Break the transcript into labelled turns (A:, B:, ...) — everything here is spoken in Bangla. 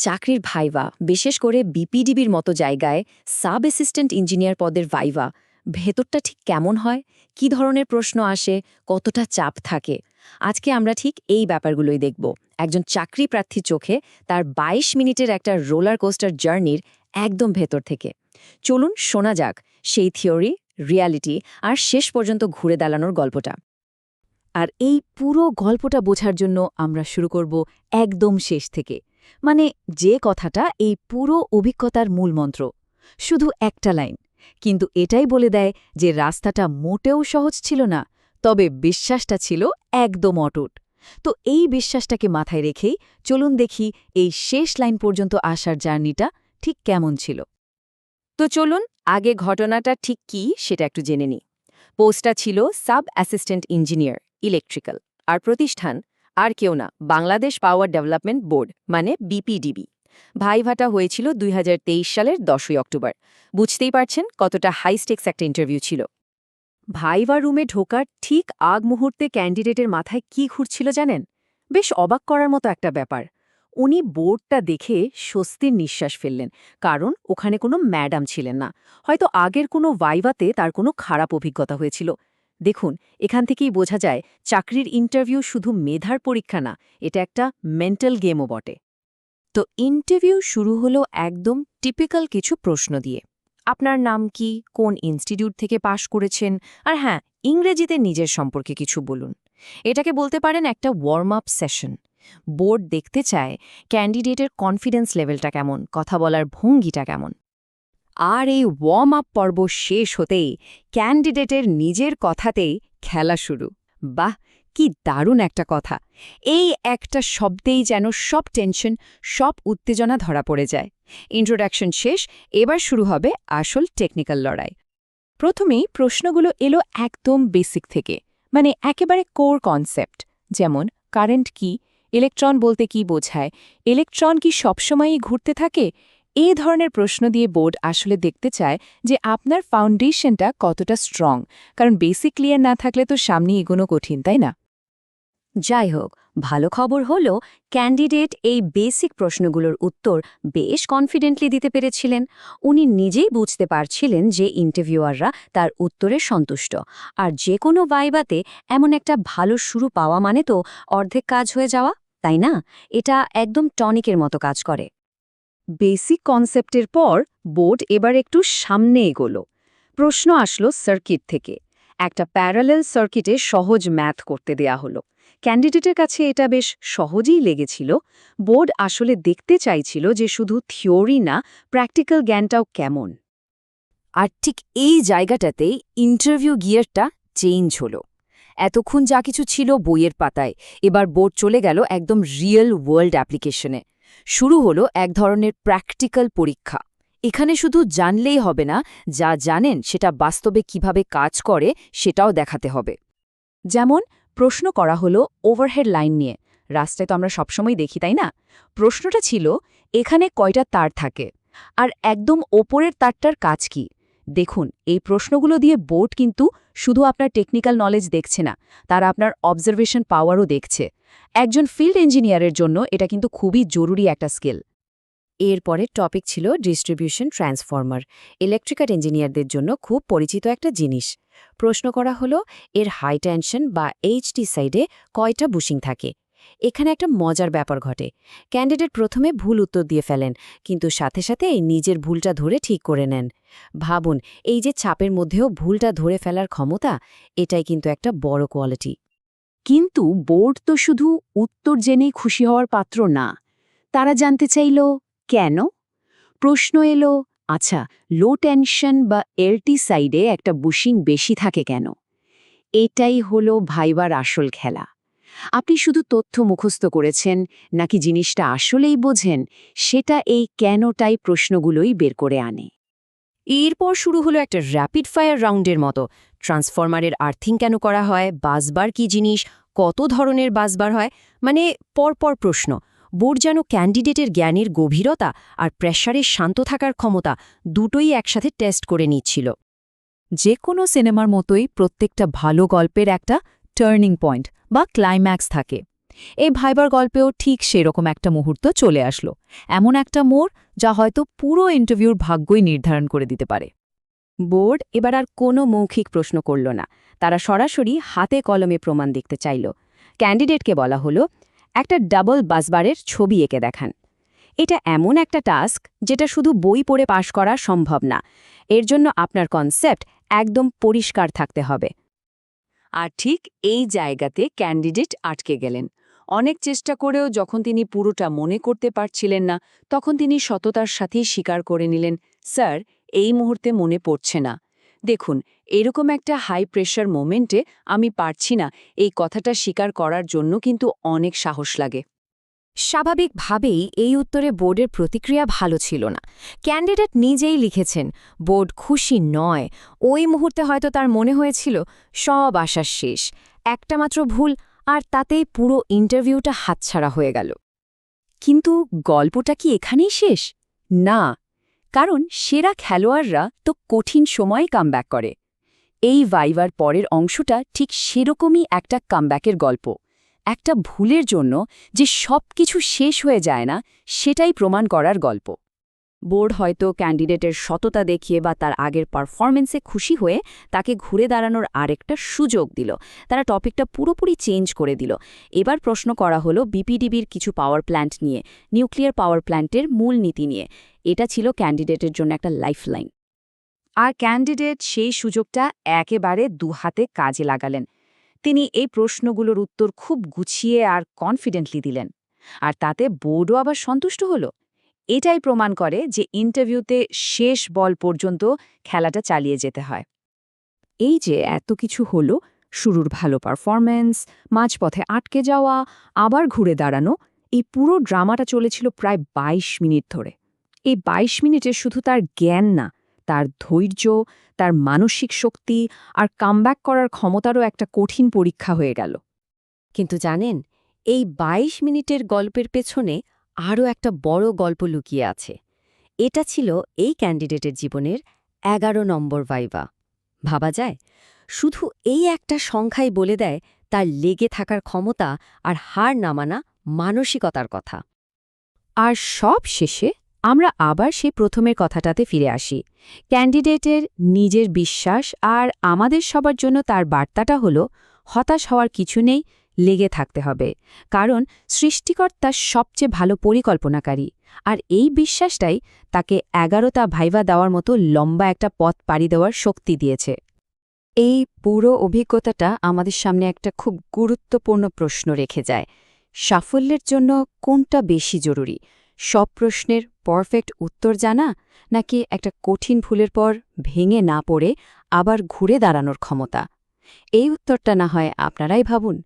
A: চাকরির ভাইভা, বিশেষ করে বিপিডিবির মতো জায়গায় সাব অ্যাসিস্ট্যান্ট ইঞ্জিনিয়ার পদের ভাইভা, ভেতরটা ঠিক কেমন হয়? কি ধরনের প্রশ্ন আসে? কতটা চাপ থাকে? আজকে আমরা ঠিক এই ব্যাপারগুলোই দেখব। একজন চাকরি প্রার্থী চোখে তার ২২ মিনিটের একটা রোলার কোস্টার জার্নির একদম ভেতর থেকে। চলুন শোনা যাক সেই থিওরি, রিয়ালিটি আর শেষ পর্যন্ত ঘুরে দাঁড়ানোর গল্পটা।
B: আর এই পুরো গল্পটা বোঝার জন্য আমরা শুরু করব একদম শেষ থেকে। মানে যে কথাটা এই পুরো অভিজ্ঞতার মূলমন্ত্র শুধু একটা লাইন। কিন্তু এটাই বলে দেয় যে রাস্তাটা মোটেও সহজ ছিল না, তবে বিশ্বাসটা ছিল একদম অটুট। তো এই বিশ্বাসটাকে মাথায় রেখেই চলুন দেখি এই শেষ লাইন পর্যন্ত আসার জার্নিটা ঠিক কেমন ছিল।
A: তো চলুন আগে ঘটনাটা ঠিক কি সেটা একটু জেনে নিই। পোস্টটা ছিল সাব অ্যাসিস্ট্যান্ট ইঞ্জিনিয়ার, ইলেকট্রিক্যাল, আর প্রতিষ্ঠান আর কেউ না, বাংলাদেশ পাওয়ার ডেভেলপমেন্ট বোর্ড মানে বিপিডিবি। ভাইভাটা হয়েছিল দুই হাজার তেইশ সালের দশই অক্টোবর। বুঝতেই পারছেন কতটা হাইস্টেক্স একটা ইন্টারভিউ ছিল। ভাইভা রুমে ঢোকার ঠিক আগ মুহূর্তে ক্যান্ডিডেটের মাথায় কি ঘুরছিল জানেন? বেশ অবাক করার মতো একটা ব্যাপার। উনি বোর্ডটা দেখে স্বস্তির নিঃশ্বাস ফেললেন, কারণ ওখানে কোনো ম্যাডাম ছিলেন না। হয়তো আগের কোনো ভাইভাতে তার কোনো খারাপ অভিজ্ঞতা হয়েছিল। দেখুন, এখান থেকেই বোঝা যায়, চাকরির ইন্টারভিউ শুধু মেধার পরীক্ষা না, এটা একটা মেন্টাল গেমও বটে। তো ইন্টারভিউ শুরু হলো একদম টিপিক্যাল কিছু প্রশ্ন দিয়ে। আপনার নাম কি? কোন ইনস্টিটিউট থেকে পাশ করেছেন? আর হ্যাঁ ইংরেজিতে নিজের সম্পর্কে কিছু বলুন। এটাকে বলতে পারেন একটা ওয়ার্ম আপ সেশন বোর্ড দেখতে চায় ক্যান্ডিডেটের কনফিডেন্স লেভেলটা কেমন, কথা বলার ভঙ্গিটা কেমন। আর এই ওয়ার্ম আপ পর্ব শেষ হতেই ক্যান্ডিডেটের নিজের কথাতেই খেলা শুরু। বাহ, কি দারুণ একটা কথা। এই একটা শব্দেই যেন সব টেনশন সব উত্তেজনা ধরা পড়ে যায়। ইন্ট্রোডাকশন শেষ, এবার শুরু হবে আসল টেকনিক্যাল লড়াই। প্রথমেই প্রশ্নগুলো এলো একদম বেসিক থেকে মানে একেবারে কোর কনসেপ্ট যেমন কারেন্ট কি ইলেকট্রন বলতে কি বোঝায় ইলেকট্রন কি সবসময়ই ঘুরতে থাকে এই ধরনের প্রশ্ন দিয়ে বোর্ড আসলে দেখতে চায় যে আপনার ফাউন্ডেশনটা কতটা স্ট্রং। কারণ বেসিক ক্লিয়ার না থাকলে তো সামনে এগোনো কঠিন, তাই না? যাই হোক, ভালো খবর হল ক্যান্ডিডেট এই বেসিক প্রশ্নগুলোর উত্তর বেশ কনফিডেন্টলি দিতে পেরেছিলেন। উনি নিজেই বুঝতে পারছিলেন যে ইন্টারভিউয়াররা তার উত্তরে সন্তুষ্ট। আর যে কোনো ভাইবাতে এমন একটা ভালো শুরু পাওয়া মানে তো অর্ধেক কাজ হয়ে যাওয়া, তাই না? এটা একদম টনিকের মতো কাজ করে। বেসিক কনসেপ্টের পর বোর্ড এবার একটু সামনে এগোলো। প্রশ্ন আসলো সার্কিট থেকে। একটা প্যারালেল সার্কিটে সহজ ম্যাথ করতে দেয়া হলো। ক্যান্ডিডেটের কাছে এটা বেশ সহজেই লেগেছিল। বোর্ড আসলে দেখতে চাইছিল যে শুধু থিওরি না, প্র্যাকটিক্যাল জ্ঞানটাও কেমন। আর ঠিক এই জায়গাটাতেই ইন্টারভিউ গিয়ারটা চেঞ্জ হলো। এতক্ষণ যা কিছু ছিল বইয়ের পাতায়। এবার বোর্ড চলে গেল একদম রিয়েল ওয়ার্ল্ড অ্যাপ্লিকেশনে। শুরু হলো এক ধরনের প্র্যাকটিক্যাল পরীক্ষা। এখানে শুধু জানলেই হবে না, যা জানেন সেটা বাস্তবে কীভাবে কাজ করে সেটাও দেখাতে হবে। যেমন, প্রশ্ন করা হলো ওভারহেড লাইন নিয়ে। রাস্তায় তো আমরা সবসময় দেখি, তাই না? প্রশ্নটা ছিল, এখানে কয়টা তার থাকে? আর একদম ওপরের তারটার কাজ কি? দেখুন, এই প্রশ্নগুলো দিয়ে বোর্ড কিন্তু শুধু আপনার টেকনিক্যাল নলেজ দেখছে না, তারা আপনার অবজারভেশন পাওয়ারও দেখছে। একজন ফিল্ড ইঞ্জিনিয়ারের জন্য এটা কিন্তু খুবই জরুরি একটা স্কিল। এরপরে টপিক ছিল ডিস্ট্রিবিউশন ট্রান্সফর্মার। ইলেকট্রিক্যাল ইঞ্জিনিয়ারদের জন্য খুব পরিচিত একটা জিনিস। প্রশ্ন করা হলো, এর হাই টেনশন বা এইচটি সাইডে কয়টা বুশিং থাকে? এখানে একটা মজার ব্যাপার ঘটে। ক্যান্ডিডেট প্রথমে ভুল উত্তর দিয়ে ফেলেন, কিন্তু সাথে সাথে এই নিজের ভুলটা ধরে ঠিক করে নেন। ভাবুন, এই যে চাপের মধ্যেও ভুলটা ধরে ফেলার ক্ষমতা, এটাই কিন্তু একটা বড় কোয়ালিটি। কিন্তু বোর্ড তো শুধু উত্তর জেনেই খুশি হওয়ার পাত্র না, তারা জানতে চাইল, কেন? প্রশ্ন এলো আচ্ছা লো টেনশন বা এলটি সাইডে একটা বুশিং বেশি থাকে কেন? এটাই হলো ভাইবার আসল খেলা। আপনি শুধু তথ্য মুখস্থ করেছেন, নাকি জিনিসটা আসলেই বোঝেন, সেটা এই কেনটাই প্রশ্নগুলোই বের করে আনে। এরপর শুরু হলো একটা র্যাপিড ফায়ার রাউন্ডের মতো ট্রান্সফরমারের আর্থিং কেন করা হয়? বাসবার কি জিনিস? কত ধরনের বাসবার হয়? মানে পরপর প্রশ্ন। বোর্ড যেন ক্যান্ডিডেটের জ্ঞানের গভীরতা আর প্রেশারে শান্ত থাকার ক্ষমতা দুটোই একসাথে টেস্ট করে নিচ্ছিল। যে কোনো সিনেমার মতোই প্রত্যেকটা ভালো গল্পের একটা টার্নিং পয়েন্ট বা ক্লাইম্যাক্স থাকে।
B: এই ভাইবার গল্পেও ঠিক সেরকম একটা মুহূর্ত চলে আসলো। এমন একটা মোড় যা হয়তো পুরো ইন্টারভিউর ভাগ্যই নির্ধারণ করে দিতে পারে।
A: বোর্ড এবার আর কোনো মৌখিক প্রশ্ন করল না। তারা সরাসরি হাতে কলমে প্রমাণ দেখতে চাইল। ক্যান্ডিডেটকে বলা হলো, একটা ডাবল বাসবারের ছবি এঁকে দেখান। এটা এমন একটা টাস্ক যেটা শুধু বই পড়ে পাশ করা সম্ভব না। এর জন্য আপনার কনসেপ্ট একদম পরিষ্কার থাকতে হবে। আর ঠিক এই জায়গাতে ক্যান্ডিডেট আটকে গেলেন। অনেক চেষ্টা করেও যখন তিনি পুরোটা মনে করতে পারছিলেন না, তখন তিনি সততার সাথেই স্বীকার করে নিলেন, স্যার এই মুহূর্তে মনে পড়ছে না। দেখুন, এরকম একটা হাই প্রেশার মোমেন্টে আমি পারছি না এই কথাটা স্বীকার করার জন্য কিন্তু অনেক সাহস লাগে।
B: স্বাভাবিকভাবেই এই উত্তরে বোর্ডের প্রতিক্রিয়া ভালো ছিল না। ক্যান্ডিডেট নিজেই লিখেছেন, বোর্ড খুশি নয়। ওই মুহূর্তে হয়তো তার মনে হয়েছিল, সব আশার শেষ। একটা মাত্র ভুল, আর তাতেই পুরো ইন্টারভিউটা হাতছাড়া হয়ে গেল।
A: কিন্তু গল্পটা কি এখানেই শেষ? না। কারণ সেরা খেলোয়াড়রা তো কঠিন সময়ে কামব্যাক করে। এই ভাইভার পরের অংশটা ঠিক সেরকমই একটা কামব্যাকের গল্প। একটা ভুলের জন্য যে সব কিছু শেষ হয়ে যায় না, সেটাই প্রমাণ করার গল্প। বোর্ড হয়তো ক্যান্ডিডেটের সততা দেখিয়ে বা তার আগের পারফরমেন্সে খুশি হয়ে তাকে ঘুরে দাঁড়ানোর আরেকটা সুযোগ দিল। তারা টপিকটা পুরোপুরি চেঞ্জ করে দিল। এবার প্রশ্ন করা হলো বিপিডিবির কিছু পাওয়ার প্ল্যান্ট নিয়ে, নিউক্লিয়ার পাওয়ার প্ল্যান্টের মূল নীতি নিয়ে। এটা ছিল ক্যান্ডিডেটের জন্য একটা লাইফলাইন। আর ক্যান্ডিডেট সেই সুযোগটা একেবারে দুহাতে কাজে লাগালেন। তিনি এই প্রশ্নগুলোর উত্তর খুব গুছিয়ে আর কনফিডেন্টলি দিলেন। আর তাতে বোর্ডও আবার সন্তুষ্ট হল। এটাই প্রমাণ করে যে ইন্টারভিউতে শেষ বল পর্যন্ত খেলাটা চালিয়ে যেতে হয়। এই যে এত কিছু হলো, শুরুর ভালো পারফরম্যান্স মাঝপথে আটকে যাওয়া, আবার ঘুরে দাঁড়ানো, এই পুরো ড্রামাটা চলেছিল প্রায় ২২ মিনিট ধরে। এই ২২ মিনিটে শুধু তার জ্ঞান না, তার ধৈর্য, তার মানসিক শক্তি আর কামব্যাক করার ক্ষমতারও একটা কঠিন পরীক্ষা হয়ে গেল। কিন্তু জানেন, এই ২২ মিনিটের গল্পের পেছনে আরও একটা বড় গল্প লুকিয়ে আছে। এটা ছিল এই ক্যান্ডিডেটের জীবনের এগারো নম্বর ভাইবা। ভাবা যায়, শুধু এই একটা সংখ্যাই বলে দেয় তার লেগে থাকার ক্ষমতা আর হার নামানা মানসিকতার কথা। আর সব শেষে আমরা আবার সেই প্রথমের কথাটাতে ফিরে আসি। ক্যান্ডিডেটের নিজের বিশ্বাস আর আমাদের সবার জন্য তার বার্তাটা হলো, হতাশ হওয়ার কিছু নেই লেগে থাকতে হবে। কারণ সৃষ্টিকর্তা সবচেয়ে ভালো পরিকল্পনাকারী। আর এই বিশ্বাসটাই তাকে এগারোটা ভাইভা দেওয়ার মতো লম্বা একটা পথ পাড়ি দেওয়ার শক্তি দিয়েছে। এই পুরো অভিজ্ঞতাটা আমাদের সামনে একটা খুব গুরুত্বপূর্ণ প্রশ্ন রেখে যায়। সাফল্যের জন্য কোনটা বেশি জরুরি? সব প্রশ্নের পারফেক্ট উত্তর জানা, নাকি একটা কঠিন ভুলের পর ভেঙে না পড়ে আবার ঘুরে দাঁড়ানোর ক্ষমতা? এই উত্তরটা না হয় আপনারাই ভাবুন।